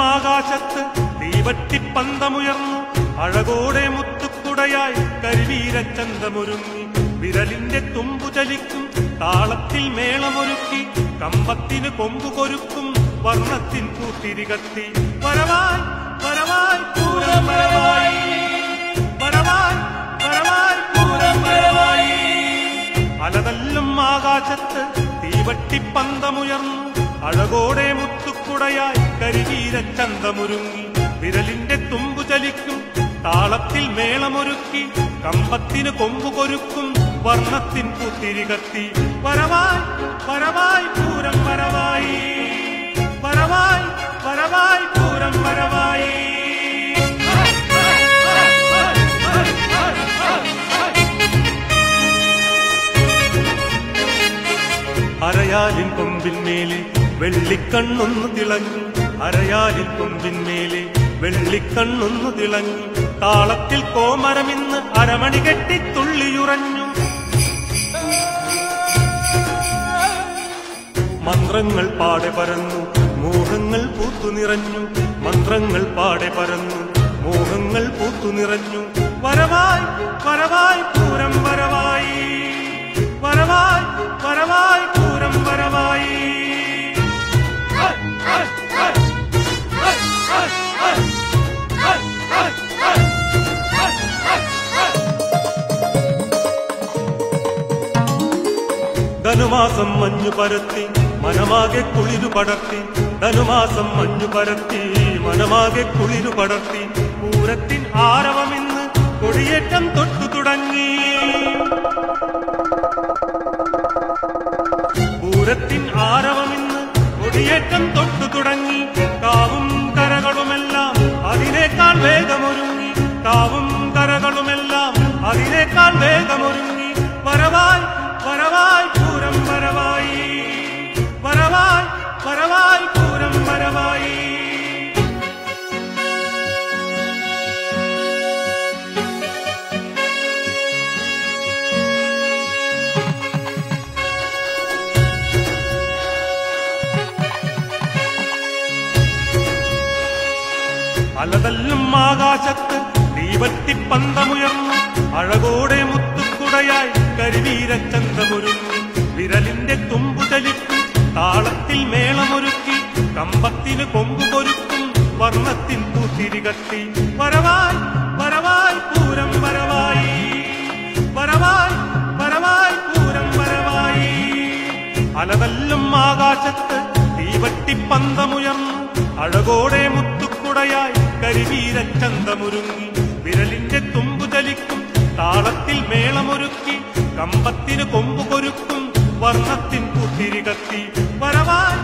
ആകാശത്ത് തീവട്ടിപ്പന്തമുയർന്നു അഴകോടെ മുത്തുക്കുടയായി കരിവീരച്ചന്തമൊരുങ്ങി. വിരലിന്റെ തുമ്പു ചലിക്കും താളത്തിൽ മേളമൊരുക്കി. കമ്പത്തിന് കൊമ്പു കൊരുക്കും വർണത്തിൻ കൂട്ടിരികത്തി വരവായി വരവായി പൂരം വരവായി. വരവായി വരവായി പൂരം വരവായി. അലതല്ലും ആകാശത്ത് അഴകോടെ മുത്തുക്കുടയായി കരിവീരച്ചന്തമുരുങ്ങി വിരലിന്റെ തുമ്പു ചലിക്കും താളത്തിൽ മേളമൊരുക്കി കമ്പത്തിന് കൊമ്പു കൊരുക്കും വർണത്തിൻ പുത്തിരികത്തി. വരവായി വരവായി പൂരം വരവായി. വരവായി വരവായി പൂരം വരവായി. അരയാലിൻ കൊമ്പിന്മേലെ വെള്ളിക്കണ്ണൊന്നു തിളങ്ങി അരയാലിക്കൊമ്പിന്മേലെ വെള്ളിക്കണ്ണൊന്നു തിളങ്ങി താളത്തിൽ കോമരമിന്ന് അരമണി കെട്ടി തുള്ളിയുറഞ്ഞു. മന്ത്രങ്ങൾ പാടെ പരന്നു മോഹങ്ങൾ പൂത്തു നിറഞ്ഞു. മന്ത്രങ്ങൾ പാടെ പരന്നു മോഹങ്ങൾ പൂത്തു നിറഞ്ഞു. വരവായ ധനുമാസം മഞ്ഞു പരത്തി മനമാകെ കുളിരു പടർത്തി. ധനുമാസം മഞ്ഞു പരത്തി മനമാകെ കുളിരു പടർത്തി. പൂരത്തിൻ ആരവമിന്ന് കൊടിയേറ്റം തൊട്ടു തുടങ്ങി. പൂരത്തിൻ ആരവമിന്ന് കൊടിയേറ്റം തൊട്ടു തുടങ്ങി. കാവും കരകളുമെല്ലാം അതിനേക്കാൾ വേഗമൊരുങ്ങി. കാവും കരകളുമെല്ലാം അതിനേക്കാൾ വേഗമൊരുങ്ങി. അലതല്ലും ആകാശത്ത് തീവട്ടിപ്പന്തമുയർന്നു അഴകോടെ മുത്തുക്കുടയായി കരിവീരച്ചന്തമൊരുങ്ങി വിരലിന്റെ തുമ്പു ചലിക്കും താളത്തിൽ മേളമൊരുക്കി കമ്പത്തിന് കൊമ്പു കൊരുക്കും വർണത്തിൻ പൂത്തിരികത്തി വരവായി വരവായി പൂരം വരവായി. വരവായി വരവായി പൂരം വരവായി. അലതല്ലും ആകാശത്ത് തീവട്ടിപ്പന്തമുയർന്നു അഴകോടെ കരിവീരച്ചന്തമുരുങ്ങി വിരലിന്റെ തുമ്പു ചലിക്കും. താളത്തിൽ മേളമൊരുക്കി കമ്പത്തിന് കൊമ്പു കൊരുക്കും. വർണത്തിൻ കുത്തിരി കത്തി വരവായി